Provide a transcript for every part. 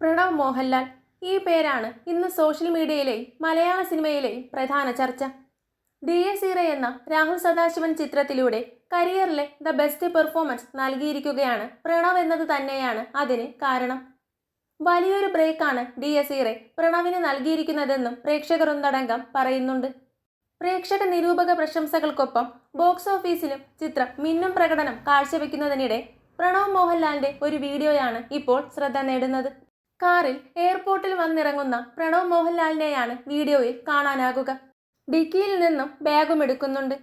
പ്രണവ് മോഹൻലാൽ. ഈ പേരാണ് ഇന്ന് സോഷ്യൽ മീഡിയയിലെയും മലയാള സിനിമയിലെയും പ്രധാന ചർച്ച. ഡി എസ് ഇറ എന്ന രാഹുൽ സദാശിവൻ ചിത്രത്തിലൂടെ കരിയറിലെ ദ ബെസ്റ്റ് പെർഫോമൻസ് നൽകിയിരിക്കുകയാണ് പ്രണവ് എന്നത് തന്നെയാണ് അതിന് കാരണം. വലിയൊരു ബ്രേക്കാണ് ഡി എസ് ഇറെ പ്രണവിന് നൽകിയിരിക്കുന്നതെന്നും പ്രേക്ഷകർ ഒന്നടങ്കം പറയുന്നുണ്ട്. പ്രേക്ഷക നിരൂപക പ്രശംസകൾക്കൊപ്പം ബോക്സ് ഓഫീസിലും ചിത്രം മിന്നും പ്രകടനം കാഴ്ചവെക്കുന്നതിനിടെ പ്രണവ് മോഹൻലാലിന്റെ ഒരു വീഡിയോയാണ് ഇപ്പോൾ ശ്രദ്ധ നേടുന്നത്. കാറിൽ എയർപോർട്ടിൽ വന്നിറങ്ങുന്ന പ്രണവ് മോഹൻലാലിനെയാണ് വീഡിയോയിൽ കാണാനാകുക. ഡിക്കിയിൽ നിന്നും ബാഗും എടുക്കുന്നുണ്ട്.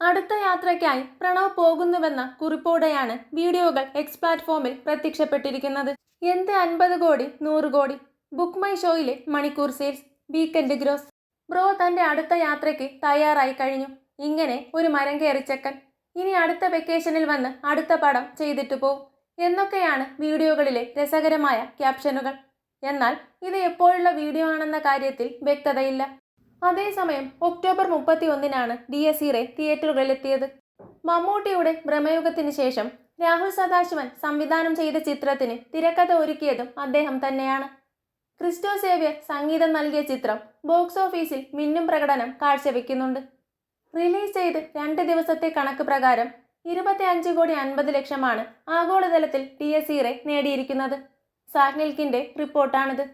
അടുത്ത യാത്രയ്ക്കായി പ്രണവ് പോകുന്നുവെന്ന കുറിപ്പോടെയാണ് വീഡിയോകൾ എക്സ് പ്ലാറ്റ്ഫോമിൽ പ്രത്യക്ഷപ്പെട്ടിരിക്കുന്നത്. എന്ത് അൻപത് കോടി നൂറ് കോടി? ബുക്ക് മൈ ഷോയിലെ മണിക്കൂർ സെയിൽസ് വീക്കെൻഡ് ഗ്രോസ് ബ്രോ തന്റെ അടുത്ത യാത്രയ്ക്ക് തയ്യാറായി കഴിഞ്ഞു. ഇങ്ങനെ ഒരു മരം കയറിച്ചക്കൻ ഇനി അടുത്ത വെക്കേഷനിൽ വന്ന് അടുത്ത പടം ചെയ്തിട്ട് പോവും. എന്നൊക്കെയാണ് വീഡിയോകളിലെ രസകരമായ ക്യാപ്ഷനുകൾ. എന്നാൽ ഇത് എപ്പോഴുള്ള വീഡിയോ ആണെന്ന കാര്യത്തിൽ വ്യക്തതയില്ല. അതേസമയം ഒക്ടോബർ മുപ്പത്തി ഒന്നിനാണ് ഡി എസ് ഇറെ തിയേറ്ററുകളിലെത്തിയത്. മമ്മൂട്ടിയുടെ ഭ്രമയുഗത്തിന് ശേഷം രാഹുൽ സദാശിവൻ സംവിധാനം ചെയ്ത ചിത്രത്തിന് തിരക്കഥ ഒരുക്കിയതും അദ്ദേഹം തന്നെയാണ്. ക്രിസ്റ്റോ സേവ്യർ സംഗീതം നൽകിയ ചിത്രം ബോക്സ് ഓഫീസിൽ മിന്നും പ്രകടനം കാഴ്ചവെക്കുന്നുണ്ട്. റിലീസ് ചെയ്ത് രണ്ട് ദിവസത്തെ കണക്ക് പ്രകാരം ഇരുപത്തി അഞ്ച് കോടി അൻപത് ലക്ഷമാണ് ആഗോളതലത്തിൽ ടി എസ് ഇറെ നേടിയിരിക്കുന്നത്. സാഗ്നിൽക്കിന്റെ റിപ്പോർട്ടാണിത്.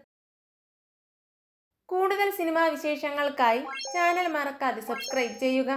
കൂടുതൽ സിനിമാ വിശേഷങ്ങൾക്കായി ചാനൽ മറക്കാതെ സബ്സ്ക്രൈബ് ചെയ്യുക.